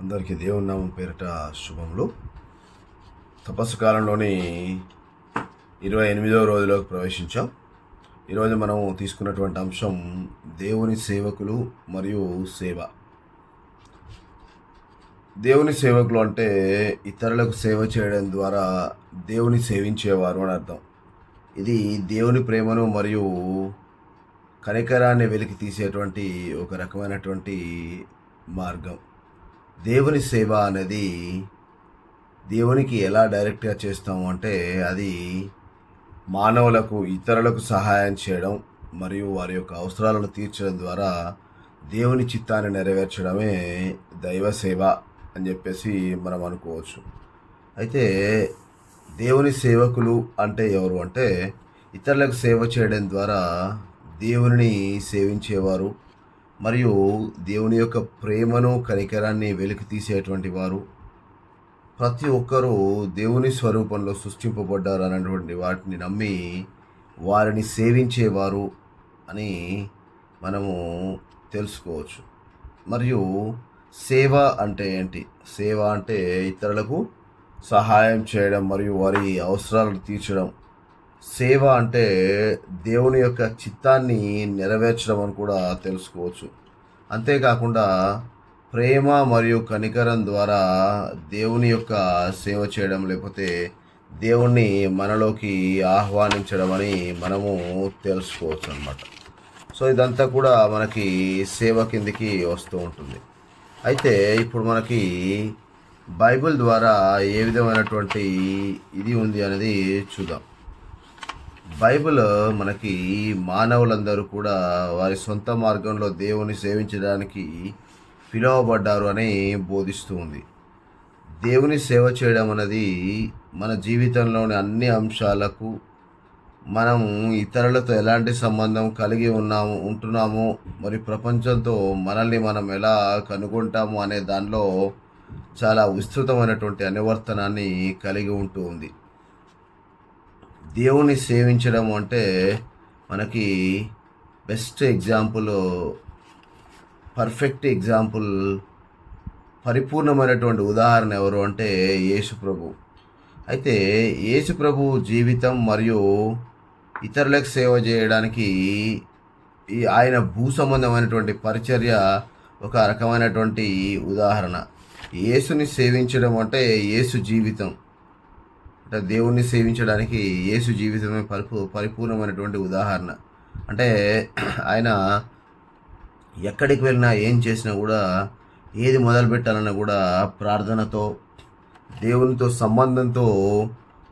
అందరికీ దేవుని నామం పేరిట శుభములు. తపస్సు కాలంలోని ఇరవై ఎనిమిదవ రోజులోకి ప్రవేశించాం. ఈరోజు మనం తీసుకున్నటువంటి అంశం దేవుని సేవకులు మరియు సేవ. దేవుని సేవకులు అంటే ఇతరులకు సేవ చేయడం ద్వారా దేవుని సేవించేవారు అని అర్థం. ఇది దేవుని ప్రేమను మరియు కనికరాన్ని వెలికి తీసేటువంటి ఒక రకమైనటువంటి మార్గం. దేవుని సేవ అనేది దేవునికి ఎలా డైరెక్ట్గా చేస్తాము అంటే అది మానవులకు ఇతరులకు సహాయం చేయడం మరియు వారి యొక్క అవసరాలను తీర్చడం ద్వారా దేవుని చిత్తాన్ని నెరవేర్చడమే దైవ సేవ అని చెప్పేసి మనం అనుకోవచ్చు. అయితే దేవుని సేవకులు అంటే ఎవరు అంటే ఇతరులకు సేవ చేయడం ద్వారా దేవుని సేవించేవారు మరియు దేవుని యొక్క ప్రేమను కనికరాన్ని వెలికి తీసేటువంటి వారు. ప్రతి ఒక్కరూ దేవుని స్వరూపంలో సృష్టింపబడ్డారు అనేటువంటి వాటిని నమ్మి వారిని సేవించేవారు అని మనము తెలుసుకోవచ్చు. మరియు సేవ అంటే ఏంటి? సేవ అంటే ఇతరులకు సహాయం చేయడం మరియు వారి అవసరాలను తీర్చడం. సేవ అంటే దేవుని యొక్క చిత్తాన్ని నెరవేర్చడం అని కూడా తెలుసుకోవచ్చు. అంతేకాకుండా ప్రేమ మరియు కనికరం ద్వారా దేవుని యొక్క సేవ చేయడం లేకపోతే దేవుణ్ణి మనలోకి ఆహ్వానించడం అని మనము తెలుసుకోవచ్చు అనమాట సో ఇదంతా కూడా మనకి సేవ కిందికి వస్తూ ఉంటుంది. అయితే ఇప్పుడు మనకి బైబిల్ ద్వారా ఏ విధమైనటువంటి ఇది ఉంది అనేది చూద్దాం. బైబిల్ మనకి మానవులందరూ కూడా వారి సొంత మార్గంలో దేవుని సేవించడానికి పిలువబడ్డారు అని బోధిస్తూ ఉంది. దేవుని సేవ చేయడం అనేది మన జీవితంలోని అన్ని అంశాలకు మనం ఇతరులతో ఎలాంటి సంబంధం కలిగి ఉన్నాము ఉంటున్నాము మరి ప్రపంచంతో మనల్ని మనం ఎలా కనుగొంటాము అనే దానిలో చాలా విస్తృతమైనటువంటి అనువర్తనాన్ని కలిగి ఉంటూ ఉంది. దేవుని సేవించడం అంటే మనకి బెస్ట్ ఎగ్జాంపుల్ పర్ఫెక్ట్ ఎగ్జాంపుల్ పరిపూర్ణమైనటువంటి ఉదాహరణ ఎవరు అంటే యేసు ప్రభు. అయితే యేసు ప్రభు జీవితం మరియు ఇతరులకు సేవ చేయడానికి ఈ ఆయన భూ సంబంధమైనటువంటి పరిచర్య ఒక రకమైనటువంటి ఉదాహరణ. యేసుని సేవించడం అంటే యేసు జీవితం. అంటే దేవుణ్ణి సేవించడానికి యేసు జీవితమే పరిపూ పరిపూర్ణమైనటువంటి ఉదాహరణ. అంటే ఆయన ఎక్కడికి వెళ్ళినా ఏం చేసినా కూడా ఏది మొదలు పెట్టాలన్నా కూడా ప్రార్థనతో దేవునితో సంబంధంతో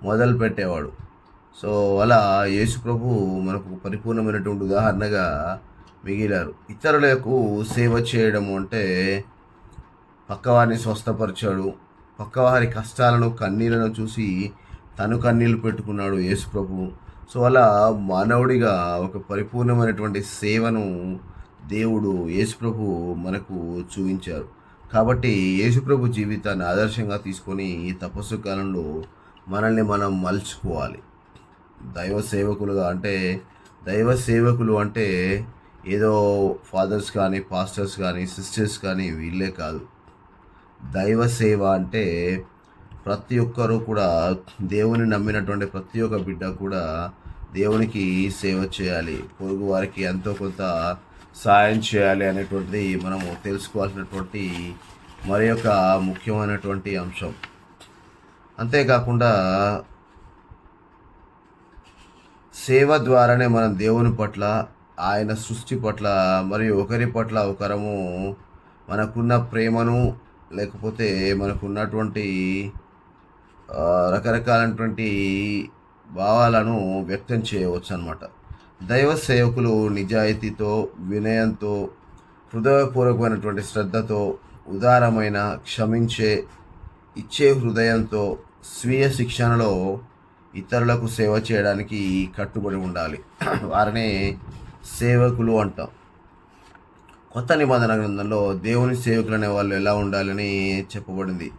మొదలు పెట్టేవాడు. సో అలా యేసు ప్రభు మనకు పరిపూర్ణమైనటువంటి ఉదాహరణగా మిగిలారు. ఇతరులకు సేవ చేయడం అంటే పక్కవారిని స్వస్థపరిచాడు పక్కవారి కష్టాలను కన్నీళ్ళను చూసి తను కన్నీళ్ళు పెట్టుకున్నాడు యేసుప్రభు సో అలా మానవుడిగా ఒక పరిపూర్ణమైనటువంటి సేవను దేవుడు యేసుప్రభు మనకు చూపించారు. కాబట్టి యేసుప్రభు జీవితాన్ని ఆదర్శంగా తీసుకొని ఈ తపస్సు కాలంలో మనల్ని మనం మలుచుకోవాలి. దైవ సేవకులుగా అంటే దైవ సేవకులు అంటే ఏదో ఫాదర్స్ కానీ పాస్టర్స్ కానీ సిస్టర్స్ కానీ వీళ్ళే కాదు. దైవ సేవ అంటే ప్రతి ఒక్కరూ కూడా దేవుని నమ్మినటువంటి ప్రతి ఒక్క బిడ్డ కూడా దేవునికి సేవ చేయాలి. పొరుగు వారికి ఎంతో కొంత సాయం చేయాలి అనేటువంటిది మనము తెలుసుకోవాల్సినటువంటి మరి యొక్క ముఖ్యమైనటువంటి అంశం. అంతేకాకుండా సేవ ద్వారానే మనం దేవుని పట్ల ఆయన సృష్టి పట్ల మరియు ఒకరి పట్ల ఒకరము మనకున్న ప్రేమను లేకపోతే మనకున్నటువంటి రకరకాలైనటువంటి భావాలను వ్యక్తం చేయవచ్చు అనమాట దైవ సేవకులు నిజాయితీతో వినయంతో హృదయపూర్వకమైనటువంటి శ్రద్ధతో ఉదారమైన క్షమించే ఇచ్చే హృదయంతో స్వీయ శిక్షణలో ఇతరులకు సేవ చేయడానికి కట్టుబడి ఉండాలి. వారినే సేవకులు అంటాం. కొత్త నిబంధన గ్రంథంలో దేవుని సేవకులు అనే వాళ్ళు ఎలా ఉండాలని చెప్పబడింది.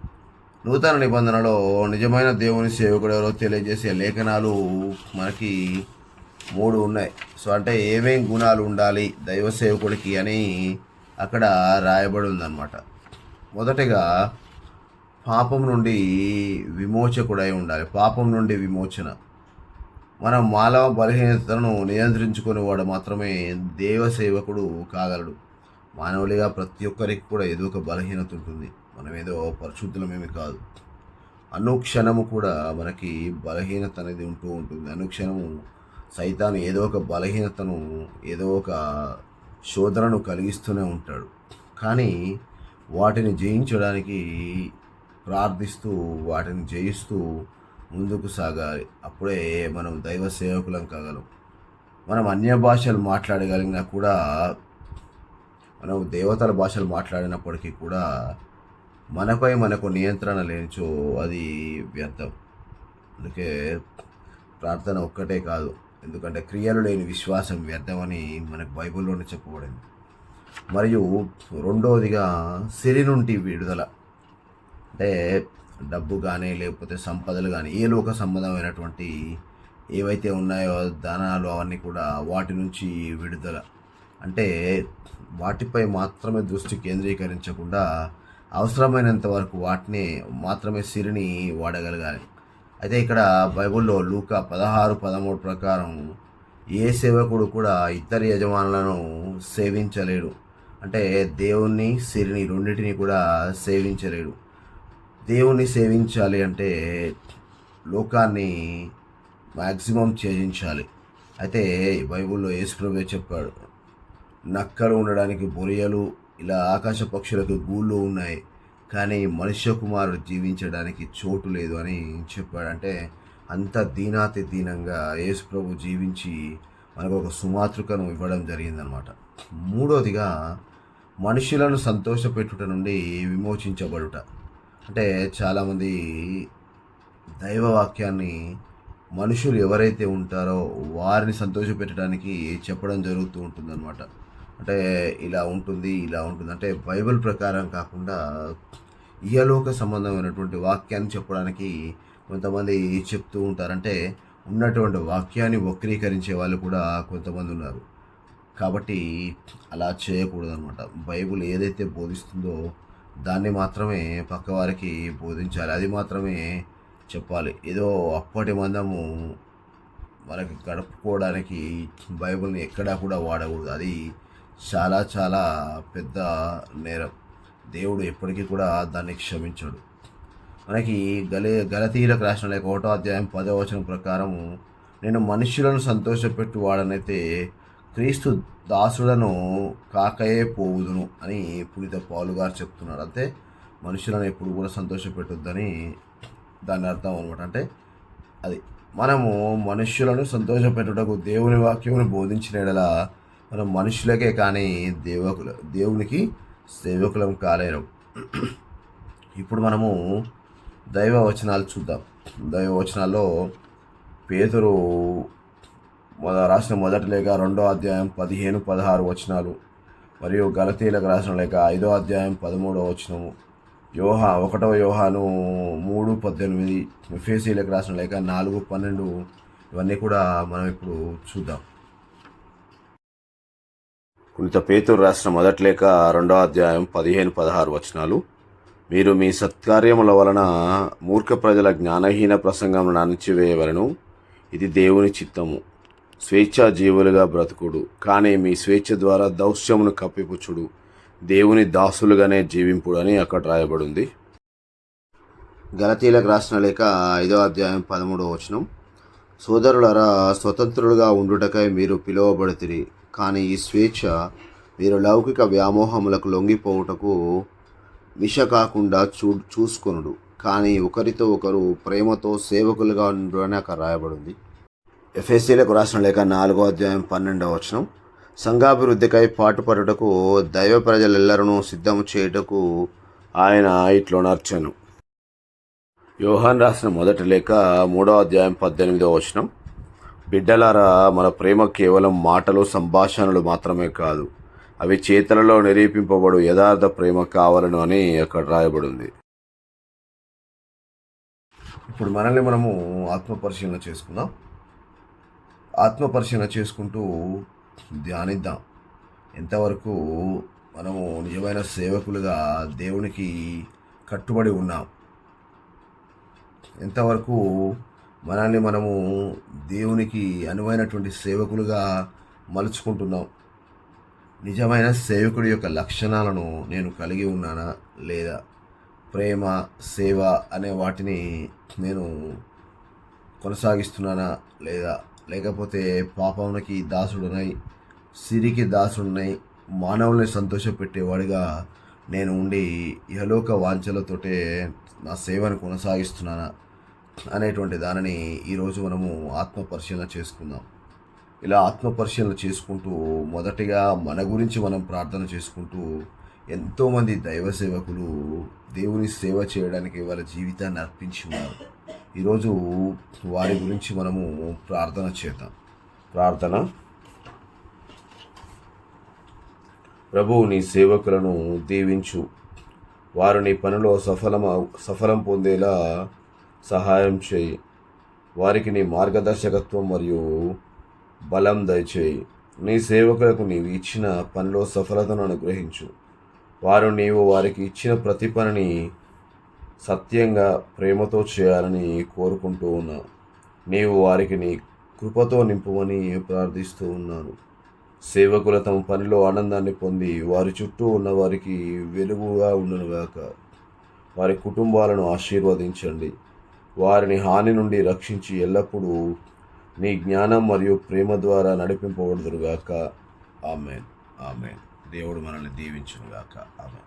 నూతన నిబంధనలో నిజమైన దేవుని సేవకుడు ఎవరో తెలియజేసే లేఖనాలు మనకి మూడు ఉన్నాయి. సో అంటే ఏమేం గుణాలు ఉండాలి దైవ సేవకుడికి అని అక్కడ రాయబడి ఉందన్నమాట. మొదటగా పాపం నుండి విమోచకుడై ఉండాలి. పాపం నుండి విమోచన. మన మానవ బలహీనతను నియంత్రించుకునేవాడు మాత్రమే దేవ సేవకుడు కాగలడు. మానవులుగా ప్రతి ఒక్కరికి కూడా ఏదో ఒక బలహీనత ఉంటుంది. మనమేదో పరిశుద్ధులమేమి కాదు. అనుక్షణము కూడా మనకి బలహీనత అనేది ఉంటూ ఉంటుంది. అనుక్షణము సైతాను ఏదో ఒక బలహీనతను ఏదో ఒక శోధనను కలిగిస్తూనే ఉంటాడు. కానీ వాటిని జయించడానికి ప్రార్థిస్తూ వాటిని జయిస్తూ ముందుకు సాగాలి. అప్పుడే మనం దైవ సేవకులం కాగలం. మనం అన్య భాషలు మాట్లాడగలిగినా కూడా మనం దేవతల భాషలు మాట్లాడినప్పటికీ కూడా మనపై మనకు నియంత్రణ లేనిచో అది వ్యర్థం. అందుకే ప్రార్థన ఒక్కటే కాదు ఎందుకంటే క్రియలు లేని విశ్వాసం వ్యర్థమని మనకు బైబిల్లోనే చెప్పబడింది. మరియు రెండవదిగా సిరి నుండి విడుదల. అంటే డబ్బు కానీ లేకపోతే సంపదలు కానీ ఏ లోక సంబంధమైనటువంటి ఏవైతే ఉన్నాయో దానాలు అవన్నీ కూడా వాటి నుంచి విడుదల. అంటే వాటిపై మాత్రమే దృష్టి కేంద్రీకరించకుండా అవసరమైనంత వరకు వాటిని మాత్రమే సిరిని వాడగలగాలి. అయితే ఇక్కడ బైబిల్లో లూక పదహారు పదమూడు ప్రకారం ఏ సేవకుడు కూడా ఇతర యజమానులను సేవించలేడు. అంటే దేవుణ్ణి సిరిని రెండింటిని కూడా సేవించలేడు. దేవుణ్ణి సేవించాలి అంటే లోకాన్ని మ్యాక్సిమం త్యజించాలి. అయితే బైబిల్లో యేసుప్రభు చెప్పాడు. నక్కలు ఉండడానికి బొరియలు ఇలా ఆకాశ పక్షులకు గూళ్ళు ఉన్నాయి. కానీ మనుష్య కుమారుడు జీవించడానికి చోటు లేదు అని చెప్పాడంటే అంత దీనాతి దీనంగా యేసు ప్రభు జీవించి మనకు ఒక సుమాతృకను ఇవ్వడం జరిగిందనమాట. మూడోదిగా మనుషులను సంతోషపెట్టుట నుండి విమోచించబడుట. అంటే చాలామంది దైవవాక్యాన్ని మనుషులు ఎవరైతే ఉంటారో వారిని సంతోషపెట్టడానికి చెప్పడం జరుగుతూ ఉంటుందన్నమాట అంటే ఇలా ఉంటుంది ఇలా ఉంటుంది. అంటే బైబిల్ ప్రకారం కాకుండా ఇహలోక సంబంధమైనటువంటి వాక్యాన్ని చెప్పడానికి కొంతమంది చెప్తూ ఉంటారంటే ఉన్నటువంటి వాక్యాన్ని వక్రీకరించే వాళ్ళు కూడా కొంతమంది ఉన్నారు. కాబట్టి అలా చేయకూడదు అనమాట బైబుల్ ఏదైతే బోధిస్తుందో దాన్ని మాత్రమే పక్కవారికి బోధించాలి. అది మాత్రమే చెప్పాలి. ఏదో అప్పటి మందము మనకి గడుపుకోవడానికి బైబిల్ని ఎక్కడా కూడా వాడకూడదు. అది చాలా చాలా పెద్ద నేరం. దేవుడు ఎప్పటికీ కూడా దాన్ని క్షమించాడు. మనకి గలే గలతీలకు రాసిన లేక ఒకటో అధ్యాయం పదో వచనం ప్రకారము నేను మనుషులను సంతోషపెట్టు వాడనైతే క్రీస్తు దాసుడను కాకయే పోవుదును అని పునీత పాలు గారు చెప్తున్నారు. అంతే మనుషులను ఎప్పుడు కూడా సంతోషపెట్టొద్దని దాని అర్థం అనమాట అంటే అది మనము మనుష్యులను సంతోషపెట్టుటకు దేవుని వాక్యమును బోధించిన ఎడలా మనం మనుషులకే కానీ దేవకుల దేవునికి సేవకులం కాలేరు. ఇప్పుడు మనము దైవ వచనాలు చూద్దాం. దైవ వచనాల్లో పేదరు రాసిన మొదటి లేక రెండో అధ్యాయం పదిహేను పదహారు వచనాలు మరియు గలతీలకు రాసిన లేక ఐదో అధ్యాయం పదమూడవ వచనము. యోహా ఒకటవ యోహాను మూడు పద్దెనిమిది ఫేసీలకు రాసిన లేక నాలుగు పన్నెండు ఇవన్నీ కూడా మనం ఇప్పుడు చూద్దాం. పునిత పేతురు రాసిన మొదటి లేఖ రెండో అధ్యాయం పదిహేను పదహారు వచనాలు. మీరు మీ సత్కార్యముల వలన మూర్ఖ ప్రజల జ్ఞానహీన ప్రసంగం అణచివేయవలను ఇది దేవుని చిత్తము. స్వేచ్ఛా జీవులుగా బ్రతుకుడు. కానీ మీ స్వేచ్ఛ ద్వారా దౌశ్యమును కప్పిపుచ్చుడు. దేవుని దాసులుగానే జీవింపుడు అని అక్కడ రాయబడింది. గలతీలకు రాసిన లేక ఐదో అధ్యాయం పదమూడవ వచనం. సోదరులరా స్వతంత్రులుగా ఉండుటకై మీరు పిలువబడితిరి. కానీ ఈ స్వేచ్ఛ మీరు లౌకిక వ్యామోహములకు లొంగిపోవుటకు మిష కాకుండా చూ చూసుకొనుడు. కానీ ఒకరితో ఒకరు ప్రేమతో సేవకులుగా ఉండు అక్కడ రాయబడింది. ఎఫ్ఎస్సీలకు రాసిన లేక నాలుగో అధ్యాయం పన్నెండవ వచనం. సంఘాభివృద్ధికై పాటుపడుటకు దైవ ప్రజలెల్లరూ సిద్ధం చేయుటకు ఆయన ఇట్లో నర్చను యోహాన్ రాసిన మొదటి లేఖ మూడో అధ్యాయం పద్దెనిమిదో వచనం. బిడ్డలారా మన ప్రేమ కేవలం మాటలు సంభాషణలు మాత్రమే కాదు అవి చేతలలో నిరూపింపబడు యథార్థ ప్రేమ కావాలను అని అక్కడ రాయబడింది. ఇప్పుడు మనల్ని మనము ఆత్మపరిశీలన చేసుకుందాం. ఆత్మపరిశీలన చేసుకుంటూ ధ్యానిద్దాం. ఎంతవరకు మనము నిజమైన సేవకులుగా దేవునికి కట్టుబడి ఉన్నాం. ఎంతవరకు మనల్ని మనము దేవునికి అనువైనటువంటి సేవకులుగా మలుచుకుంటున్నాం. నిజమైన సేవకుడి యొక్క లక్షణాలను నేను కలిగి ఉన్నానా లేదా? ప్రేమ సేవ అనే వాటిని నేను కొనసాగిస్తున్నానా లేదా? లేకపోతే పాపమునకి దాసుడునై సిరికి దాసుడునై మానవుల్ని సంతోషపెట్టేవాడిగా నేను ఉండి యలోక వాంఛలతోటే నా సేవను కొనసాగిస్తున్నానా? అనేటువంటి దానిని ఈరోజు మనము ఆత్మపరిశీలన చేసుకుందాం. ఇలా ఆత్మపరిశీలన చేసుకుంటూ మొదటిగా మన గురించి మనం ప్రార్థన చేసుకుంటూ ఎంతోమంది దైవ సేవకులు దేవుని సేవ చేయడానికి వాళ్ళ జీవితాన్ని అర్పించి ఉన్నారు. ఈరోజు వారి గురించి మనము ప్రార్థన చేద్దాం. ప్రార్థన. ప్రభువు నీ సేవకులను దీవించు. వారు నీ పనిలో సఫలం సఫలం పొందేలా సహాయం చేయి. వారికి నీ మార్గదర్శకత్వం మరియు బలం దయచేయి. నీ సేవకులకు నీవు ఇచ్చిన పనిలో సఫలతను అనుగ్రహించు. వారు నీవు వారికి ఇచ్చిన ప్రతి పనిని సత్యంగా ప్రేమతో చేయాలని కోరుకుంటూ ఉన్నా. నీవు వారికి నీ కృపతో నింపుమని ప్రార్థిస్తూ ఉన్నాను. సేవకుల తమ పనిలో ఆనందాన్ని పొంది వారి చుట్టూ ఉన్న వారికి వెలుగుగా ఉండనుగాక. వారి కుటుంబాలను ఆశీర్వదించండి. వారిని హాని నుండి రక్షించి ఎల్లప్పుడూ నీ జ్ఞానం మరియు ప్రేమ ద్వారా నడిపింపబడుదురుగాక. ఆమెన్. ఆమెన్. దేవుడు మనల్ని దీవించునుగాక. ఆమెన్.